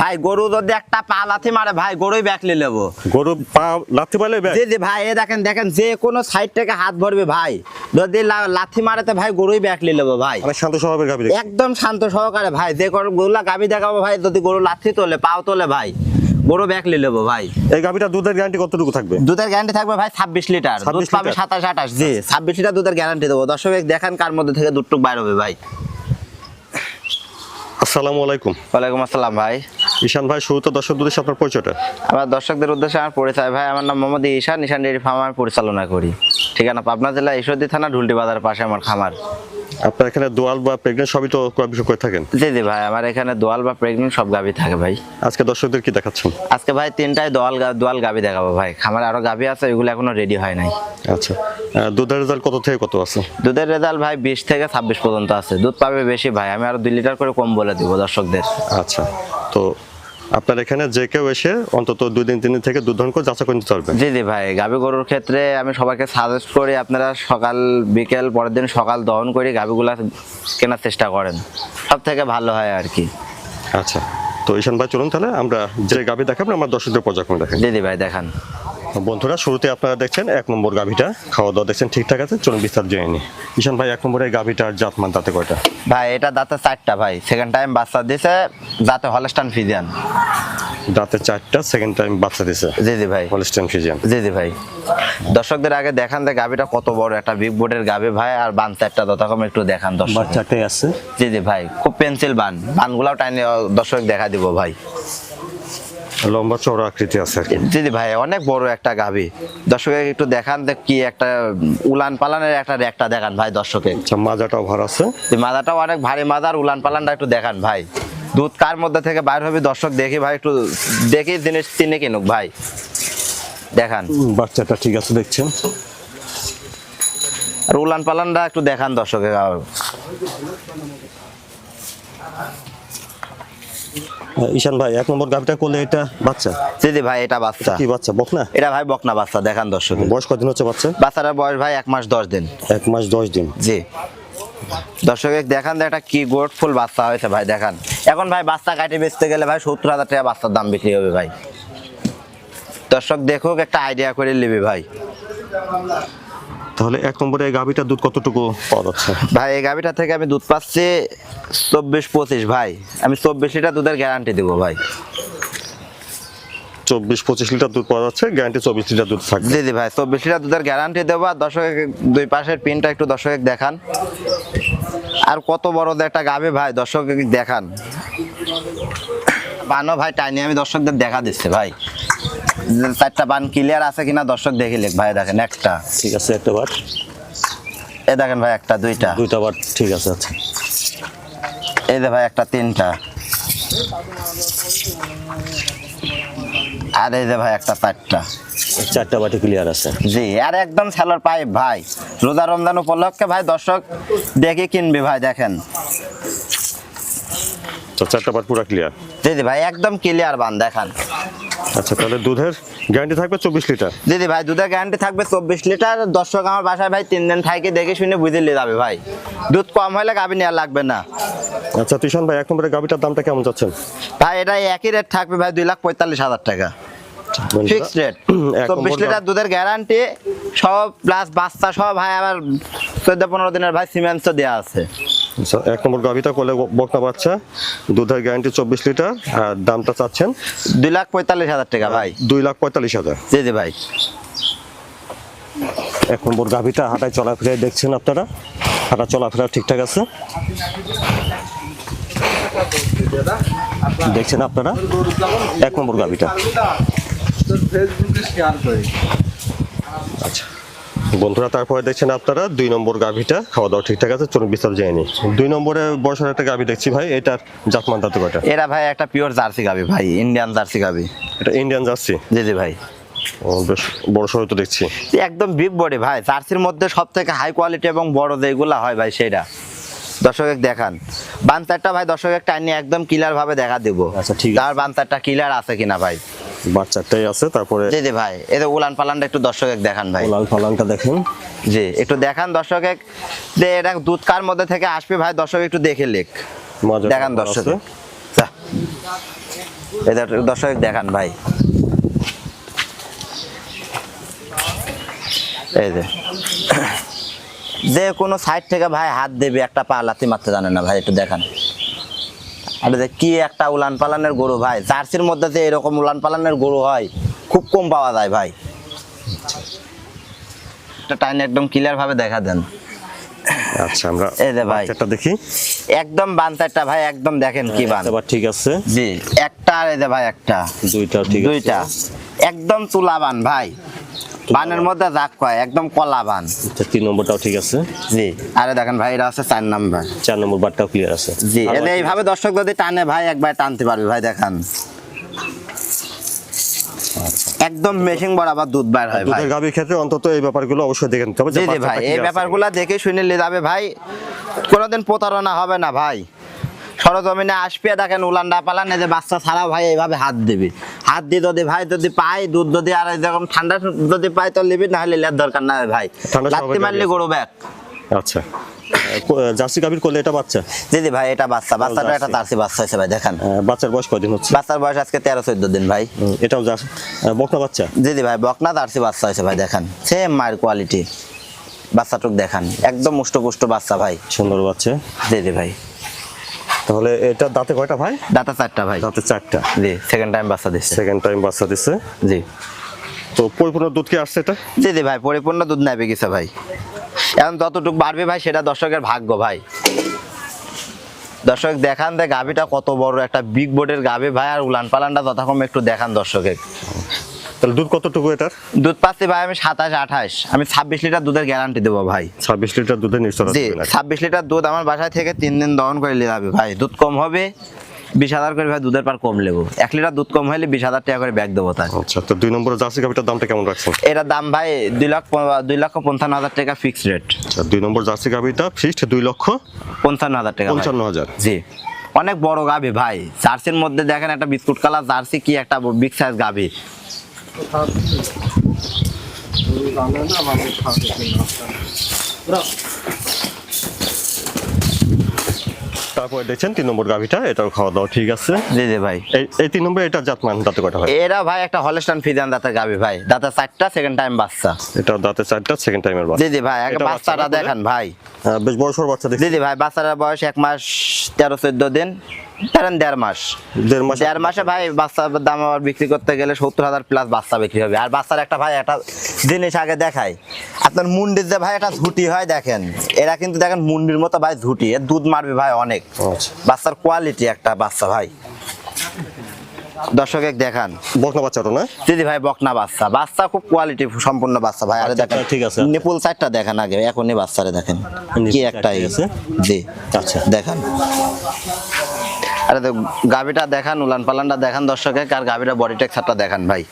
ভাই গরু যদি একটা পা লাথি মারে ভাই গরুই ব্যাকলি নেব গরু পা লাথি পালে ব্যাগ জি জি ভাই এ দেখেন দেখেন যে কোনো সাইড থেকে হাত ভরবে ভাই। যদি লাথি মারাতে ভাই গরুই ব্যাকলি নেব ভাই। শান্ত স্বভাবের দেখছি। একদম শান্ত সহকারে ভাই। যে কোনো গরুলা গাবি দেখাবো ভাই যদি গরু লাথি তোলে পাও তোলে ভাই গরু ব্যাকলি নেব ভাই। এই গাভীটা দুধের গ্যারান্টি কতটুকু থাকবে? দুধের গ্যারান্টি থাকবে ভাই ছাব্বিশ লিটার। দুধ পাবে সাতাশ আঠাশ জি ছাব্বিশ লিটার দুধের গ্যারান্টি দেবো। দর্শক দেখেন কার মধ্যে থেকে দুধটুক বাইর হবে ভাই। আসসালামু আলাইকুম। ওয়ালাইকুম আসসালাম ভাই। ঈশান ভাই শুরুতে দর্শক দুধের আপনার পরিচয়টা। আমার দর্শকদের উদ্দেশ্যে আমার পরিচয় ভাই আমার নাম মোহাম্মদ ঈশান ঈশান ডেয়ারি ফার্ম আমি পরিচালনা করি। ঠিকানা পাবনা জেলা ঈশ্বরদী থানা ঢুলটি বাজার পাশে আমার খামার। আপনার এখানে দোয়াল বা প্রেগনেন্ট সবই তো বিক্রয় করে থাকেন? জি জি ভাই আমার এখানে দোয়াল বা প্রেগনেন্ট সব গাভি থাকে ভাই। আজকে দর্শকদের কি দেখাচ্ছেন? আজকে ভাই তিনটায় দোয়াল দোয়াল গাভি দেখাবো ভাই। খামারে আরও গাভি আছে এগুলো এখনও রেডি হয় নাই। আচ্ছা। দুধের রেজাল্ট কত থেকে কত আছে? দুধের রেজাল্ট ভাই বিশ থেকে ছাব্বিশ পর্যন্ত আছে। দুধ পাবে বেশি ভাই আমি আরও দুই লিটার করে কম বলে দিব দর্শকদের। আচ্ছা। তো আপনার এখানে যে কেউ এসে অন্তত দুই দিন তিন দিন থেকে দুধ করে যাচাই করে নিতে পারবেন জি জি ভাই গাবি গরুর ক্ষেত্রে আমি সবাইকে সাজেস্ট করি আপনারা সকাল বিকেল পরের দিন সকাল দহন করে গাবিগুলা কেনার চেষ্টা করেন। সব থেকে ভালো হয় আর কি। আচ্ছা তো ঈশান ভাই চলুন তাহলে আমরা যে গাভী দেখাবেন আমার দর্শকদের পর্যায়ক্রমে দেখেন জি জি ভাই দেখান। বন্ধুরা শুরুতে আপনারা দেখছেন এক নম্বর গাভীটা। খাওয়া দাওয়া দেখছেন ঠিকঠাক আছে? চলুন বিস্তার জেনে নি ঈশান ভাই এক নম্বরে গাভীটার জাতমান তাতে কয়টা? ভাই এটা দাঁতে চারটা ভাই। সেকেন্ড টাইম বাচ্চা দিছে দাঁতে হলস্টান ফিজিয়ান দাঁতে চারটা সেকেন্ড টাইম বাচ্চা দিছে? জি জি ভাই। হলিস্টেন ফিজিয়ান জি জি ভাই। দর্শকদের আগে দেখান যে গাভিটা কত বড় একটা বিগ বোর্ডের গাভি ভাই আর বান চারটা যথাক্রমে একটু দেখান দর্শক। বাচ্চাটাই আছে? জি জি ভাই। খুব পেন্সিল বান। বানগুলাও টাইনে দর্শক দেখা দিব ভাই। লম্বা চওড়া আকৃতি আছে জি জি ভাই অনেক বড় একটা গাভি। দর্শকে একটু দেখান কি একটা উলান পালানের একটা একটা দেখান ভাই দর্শকে। আচ্ছা মাজাটাও ভার আছে। যে মাদাটাও অনেক ভারী মাদার উলান পালানটা একটু দেখান ভাই। দুধ কার মধ্যে থেকে বাইর হবে দর্শক দেখি ভাই একটু দেখি জিনিস চিনে কিনুক ভাই। দেখান। বাচ্চাটা ঠিক আছে দেখছেন? আর উলান পালানটা একটু দেখান দর্শকে। ঈশান ভাই এক নম্বর গাভীটা করলে এটা বাচ্চা? জি জি ভাই এটা বাচ্চা। কি বাচ্চা বকনা এটা ভাই বকনা বাচ্চা দেখান দর্শক বয়স কদিন হচ্ছে বাচ্চা? বাচ্চাটার বয়স ভাই এক মাস দশ দিন। এক মাস দশ দিন। জি। দর্শক দেখান একটা কি গোট ফুল বাচ্চা হয়েছে ভাই দেখান। এখন ভাই বাচ্চা কাটে বেচতে গেলে ভাই সত্তর হাজার টাকা বাচ্চার দাম বিক্রি হবে ভাই। দর্শক দেখুক একটা আইডিয়া করে নেবে ভাই। তাহলে এক নম্বরে এই গাভীটার দুধ কতটুকু পাওয়া যাচ্ছে? ভাই এই গাভিটা থেকে আমি দুধ পাচ্ছি চব্বিশ পঁচিশ ভাই। আমি চব্বিশ লিটার দুধের গ্যারান্টি দেবো ভাই। চব্বিশ পঁচিশ লিটার দুধ পাওয়া যাচ্ছে গ্যারান্টি চব্বিশ লিটার দুধ থাকবে। জি জি ভাই চব্বিশ লিটার দুধের গ্যারান্টি দেবো আর দর্শক দুই পাশের পিনটা একটু দর্শক দেখান। আর কত বড় একটা গাভি ভাই দর্শক দেখান। বানও ভাই টাইনি আমি দর্শকদের দেখা দিচ্ছে ভাই। চারটা বান ক্লিয়ার আছে কিনা দর্শক দেখিলে ভাই দেখেন একটা। ঠিক আছে একটা বার। এ দেখেন ভাই একটা দুইটা। দুইটা বার ঠিক আছে আচ্ছা। এই দে ভাই একটা তিনটা। আর এই যে ভাই একটা চারটা। চারটা বাটি ক্লিয়ার আছে। জি আর একদম স্যালোর পাইপ ভাই। রোজা রমজান উপলক্ষে ভাই দর্শক দেখে কিনবে ভাই দেখেন। তো চারটা বার পুরো ক্লিয়ার জি জি ভাই একদম ক্লিয়ার বান দেখান। আচ্ছা তাহলে দুধের গ্যারান্টি থাকবে চব্বিশ লিটার? দিদি ভাই দুধের গ্যারান্টি থাকবে চব্বিশ লিটার। দর্শক আমার বাসায় ভাই তিন দিন থাইকে দেখে শুনে বুঝে নিয়ে যাবে ভাই। দুধ কম হলে গাবি নেওয়া লাগবে না। আচ্ছা তুষান ভাই এক গাভীটার দামটা কেমন যাচ্ছেন? ভাই এটা একই রেট থাকবে ভাই দুই লাখ পঁয়তাল্লিশ হাজার টাকা। ফিক্সড রেট চব্বিশ লিটার দুধের গ্যারান্টি সব প্লাস বাচ্চা সব ভাই আবার চোদ্দ পনেরো দিনের ভাই সিমেন্টও দেওয়া আছে। এক নম্বর গাভীটা করলে বকনা বাচ্চা দুধের গ্যারান্টি চব্বিশ লিটার আর দামটা চাচ্ছেন দুই লাখ পঁয়তাল্লিশ হাজার টাকা ভাই। দুই লাখ পঁয়তাল্লিশ হাজার। জি জি ভাই। এক নম্বর গাভীটা হাঁটায় চলাফেরায় দেখছেন আপনারা? হাঁটা চলাফেরা ঠিকঠাক আছে? দেখছেন আপনারা? এক নম্বর গাভীটা। আচ্ছা। বন্ধুরা তারপরে দেখছেন আপনারা দুই নম্বর গাভীটা খাওয়া দাওয়া ঠিকঠাক আছে চলুন বিস্তার যায়নি দুই নম্বরে বয়সের একটা গাভী দেখছি ভাই এটার জাতমান দাঁতে কয়টা? এরা ভাই একটা পিওর জার্সি গাবি ভাই ইন্ডিয়ান জার্সি গাবি এটা ইন্ডিয়ান জার্সি? জি জি ভাই। ও বেশ বড় সড়ো তো দেখছি। একদম বিগ বডি ভাই জার্সির মধ্যে সব থেকে হাই কোয়ালিটি এবং বড় যেগুলা হয় ভাই সেটা। দর্শক দেখান। বান্তারটা ভাই দর্শক টাইনি একদম ক্লিয়ার ভাবে দেখা দিব। আচ্ছা, ঠিক। তার বান্তারটা ক্লিয়ার আছে কিনা ভাই? বাচ্চাটাই আছে তারপরে জি জি ভাই। এই যে উলান পালানটা একটু দর্শক এক দেখান ভাই। লাল ফালানটা দেখেন। জি একটু দেখান দর্শক এক যে এটা দুধ কার মধ্যে থেকে আসবে ভাই? দর্শক একটু দেখে লেখ। দেখান দর্শক। এটা দর্শক দেখান ভাই। এই যে। যে কোনো সাইড থেকে ভাই হাত দেবে একটা পা লাথি মারতে জানে না ভাই একটু দেখান। আরে কি একটা উলান পালানের গরু ভাই? জার্সির মধ্যে যে এরকম উলান পালানের গরু হয় খুব কম পাওয়া যায় ভাই। একটা একদম ক্লিয়ার ভাবে দেখা দেন। আচ্ছা আমরা এই যে ভাই। বাচ্চাটা দেখি। একদম ভাই একদম দেখেন কি বান। এবার ঠিক আছে। জি একটা আর এই যে ভাই একটা। দুইটা ঠিক দুইটা। একদম তুলা বান ভাই। বানের মধ্যে জাক কয় একদম কলা বান। আচ্ছা তিন নম্বরটাও ঠিক আছে? জি। আরে দেখেন ভাই এটা আছে চার নাম্বার। চার নম্বর বারটাও ক্লিয়ার আছে। জি এদের এইভাবে দর্শক যদি টানে ভাই একবার টানতে পারবে ভাই দেখান। একদম মেশিং বরাবর দুধ বার হয় ভাই দুধের গাভীর ক্ষেত্রে অন্তত এই ব্যাপারগুলো অবশ্যই দেখে নিতে হবে যে জি জি ভাই এই। ব্যাপারগুলো দেখে শুনে নিয়ে যাবে ভাই। কোনোদিন প্রতারণা হবে না ভাই। সরজমিনে আসবে দেখেন উলান্ডা পালান যে বাচ্চা ছাড়া ভাই এইভাবে হাত দিবি। হাত দিয়ে যদি ভাই যদি পাই দুধ যদি আর এরকম ঠান্ডা যদি পাই তো লিবি না হলে লের দরকার না ভাই। স্বাভাবিক মারলে গরু ব্যাগ। আচ্ছা। জার্সি গাভীর করলে এটা বাচ্চা? জি জি ভাই এটা বাচ্চা। বাচ্চাটা একটা জার্সি। জার্সি বাচ্চা হয়েছে ভাই দেখেন। আহ, বাচ্চার বয়স কয়দিন হচ্ছে? বাচ্চার বয়স আজকে তেরো চোদ্দ দিন ভাই। এটাও জার্সি। আহ, বকনা বাচ্চা? জি জি ভাই বকনা জার্সি বাচ্চা হয়েছে ভাই দেখেন। সেম মায়ের কোয়ালিটি বাচ্চাটুক দেখান। একদম মুষ্ট পুষ্ট বাচ্চা ভাই। সুন্দর বাচ্চা। জি জি ভাই। তাহলে এটা দাঁতে কয়টা ভাই? দাতা চারটা ভাই। দাঁতে চারটা। জি সেকেন্ড টাইম বাচ্চা দিচ্ছে সেকেন্ড টাইম বাচ্চা দিচ্ছে জি। তো পরিপূর্ণ দুধ কি আসছে এটা? জি জি ভাই পরিপূর্ণ দুধ নেবে গেছে ভাই। এখন যতটুকু বাড়বে ভাই সেটা দর্শকের ভাগ্য ভাই। দর্শক দেখান দে গাভিটা কত বড় একটা বিগ বোর্ডের গাভি ভাই আর উলান পালানটা যথাক্রম একটু দেখান দর্শকের। তাহলে দুধ কতটুকু এটার? দুধ পাচ্ছি ভাই আমি সাতাশ আঠাশ। আমি ছাব্বিশ লিটার দুধের গ্যারান্টি দেবো ভাই। ছাব্বিশ লিটার দুধের নিশ্চয় জি ছাব্বিশ লিটার দুধ আমার বাসায় থেকে তিন দিন দহন করে নিয়ে যাবে ভাই। দুধ কম হবে বিশ হাজার করে ভাই দুধের পার কম নেব এক লিটার দুধ কম হলে বিশ হাজার টাকা করে ব্যাগ দেবো তাই আচ্ছা তো দুই নম্বর জার্সি গাভীটার দামটা কেমন রাখছেন? এটার দাম ভাই দুই লাখ দুই লক্ষ পঞ্চান্ন হাজার টাকা ফিক্সড রেট আচ্ছা দুই নম্বর জার্সি গাভীটা ফিক্সড দুই লক্ষ পঞ্চান্ন হাজার টাকা। পঞ্চান্ন হাজার। জি অনেক বড় গাভি ভাই। জার্সির মধ্যে দেখেন একটা বিস্কুট কালার জার্সি কি একটা বিগ সাইজ গাভি জানে না মানুষ খাওয়া তারপরে দেখছেন তিন নম্বর গাভীটা এটাও খাওয়া দাওয়া ঠিক আছে। জি জি ভাই। এই তিন নম্বরে এটা জাতমান দাঁতে কয়টা হয়? এরা ভাই একটা হলস্টান ফিজান দাঁতের গাভি ভাই। দাঁতের চারটা সেকেন্ড টাইম বাচ্চা। এটা দাঁতে চারটা সেকেন্ড টাইমের জি জি ভাই এক এটা বাচ্চাটা দেখেন ভাই। বেশ বড় সড় বাচ্চা দেখছি জি জি ভাই বাচ্চাটার বয়স এক মাস তেরো চোদ্দ দিন। ধরেন দেড় মাস। দেড় মাস দেড় মাসে ভাই বাচ্চার দাম আবার বিক্রি করতে গেলে সত্তর হাজার প্লাস বাচ্চা বিক্রি হবে। আর বাচ্চার একটা ভাই একটা জিনিস আগে দেখাই। আপনার মুন্ডির যে ভাই একটা ঝুটি হয় দেখেন এরা কিন্তু দেখেন মুন্ডির মতো ভাই ঝুটি। এর দুধ মারবে ভাই অনেক। আচ্ছা। বাচ্চার কোয়ালিটি একটা বাচ্চা ভাই। দর্শক দেখান। বকনা বাচ্চাটা না? দিদি ভাই বকনা বাচ্চা। বাচ্চা খুব কোয়ালিটি সম্পূর্ণ বাচ্চা ভাই। আরে দেখেন ঠিক আছে। নিপুল সাইডটা দেখেন আগে এখনই বাচ্চারে দেখেন। কি একটা আছে। জি। আচ্ছা। দেখান। আরে তো গাবিটা দেখান উলান পালানটা দেখান দর্শকে আর গাবিটা বডি টেক্সারটা দেখান ভাই।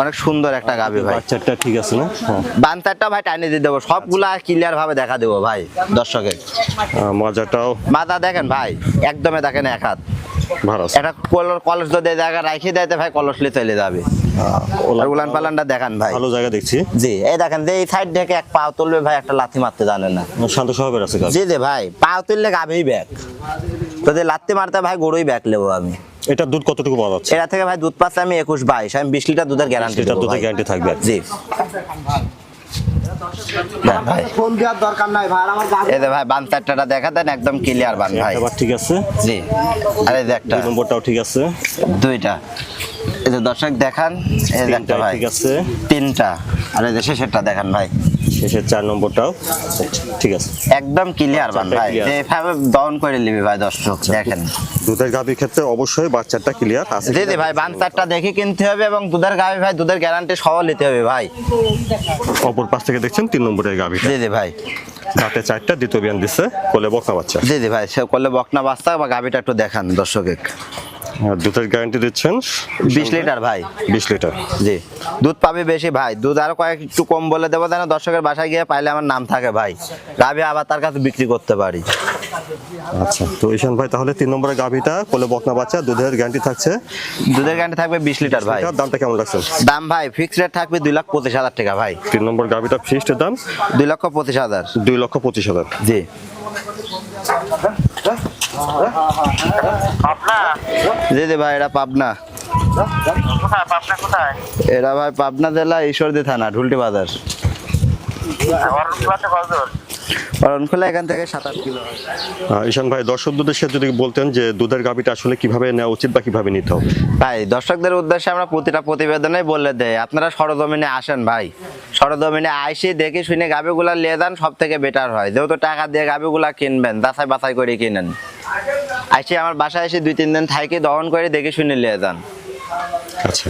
অনেক সুন্দর একটা গাবি ভাই। বাচ্চাটা ঠিক আছে না? হ্যাঁ। বান্তারটা ভাই টাইনে দিয়ে দেবো সবগুলা ক্লিয়ার ভাবে দেখা দেবো ভাই দর্শকে। মাজাটাও। মাথা দেখেন ভাই একদমে দেখেন এক হাত। ভালো একটা কলর কলস যদি এই জায়গা রাখি দেয় তো ভাই কলসলি চলে যাবে। উলান পালানটা দেখান ভাই। ভালো জায়গা দেখছি। জি এই দেখেন যে এই সাইড থেকে এক পা তুলবে ভাই একটা লাথি মারতে জানে না। শান্ত স্বভাবের আছে গাভী। জি জি ভাই পা তুললে গাবেই ব্যাগ যদি লাত্তি মারতে ভাই গরুই ব্যাগ নেব আমি। এটা দুধ কতটুকু পাওয়া যাচ্ছে? এরা থেকে ভাই দুধ পাচ্ছে আমি একুশ বাইশ আমি বিশ লিটার দুধের গ্যারান্টি এটা দুধের গ্যারান্টি থাকবে। জি। ভাই। ফোন দেওয়ার দরকার নাই ভাই আর আমার গাড়ি এই যে ভাই বান চারটাটা দেখা দেন একদম ক্লিয়ার বান ভাই। ঠিক আছে। জি। আরে যে একটা। নম্বরটাও ঠিক আছে। দুইটা। এই যে দর্শক দেখান এই যে একটা তিনটা ভাই। ঠিক আছে। তিনটা। আর এই যে শেষেরটা দেখান ভাই। শেষের চার নম্বরটাও। ঠিক আছে। একদম ক্লিয়ার ভাই। যেভাবে ডাউন করে নিবি ভাই দর্শক দেখেন। দুধের গাভীর ক্ষেত্রে অবশ্যই বাচ্চাটা ক্লিয়ার আছে জি ভাই বানসারটা দেখে কিনতে হবে এবং দুধের গাভি ভাই দুধের গ্যারান্টি সহ নিতে হবে ভাই। অপর পাশ থেকে দেখছেন তিন নম্বরের জি জি ভাই। দাঁতে চারটা দ্বিতীয় বিয়ান দিচ্ছে কোলে বকনা বাচ্চা। জি ভাই সে করলে বকনা বাচ্চা বা গাভিটা একটু দেখান দর্শক দুধের গ্যারান্টি দিচ্ছেন? বিশ লিটার ভাই। বিশ লিটার। জি। দুধ পাবে বেশি ভাই। দুধ আরও কয়েক একটু কম বলে দেবো যেন দর্শকের বাসায় গিয়ে পাইলে আমার নাম থাকে ভাই। গাভি আবার তার কাছে বিক্রি করতে পারি। আচ্ছা তো ঈশান ভাই তাহলে তিন নম্বরের গাভীটা কোলে বকনা বাচ্চা দুধের গ্যারান্টি থাকছে। দুধের গ্যারান্টি থাকবে বিশ লিটার ভাই। দামটা কেমন রাখছেন? দাম ভাই ফিক্সড রেট থাকবে দুই লাখ পঁচিশ হাজার টাকা ভাই। তিন নম্বর গাভীটা ফিক্সড দাম? দুই লক্ষ পঁচিশ হাজার। দুই লক্ষ পঁচিশ হাজার। জি। জি জি ভাই এটা পাবনা। এটা ভাই পাবনা জেলা ঈশ্বরদী থানা ঢুলটি বাজার। অরণখোলা এখান থেকে সাত আট কিলো। ঈশান ভাই দর্শকদের উদ্দেশ্যে যদি বলতেন যে দুধের গাভিটা আসলে কীভাবে নেওয়া উচিত বা কীভাবে নিতে হবে? ভাই দর্শকদের উদ্দেশ্যে আমরা প্রতিটা প্রতিবেদনে বলে আপনারা সরজমিনে আসেন ভাই। সরজমিনে আইসি দেখে শুনে নিয়ে যান সব থেকে বেটার হয়। যেহেতু টাকা দিয়ে কিনবেন বাছাই করে কিনেন। আইসি আমার বাসায় এসে দুই তিন দিন থাকি দহন করে দেখে শুনে নিয়ে যান। আচ্ছা।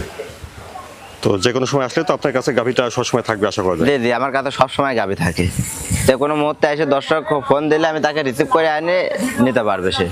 তো যে কোনো সময় আসলে তো আপনার কাছে গাভিটা সবসময় থাকবে, আশা করা যায়। জি জি, আমার কাছে সবসময় গাভী থাকে। যে কোনো মুহূর্তে এসে দর্শক ফোন দিলে আমি তাকে রিসিভ করে আনে নিতে পারবে সে।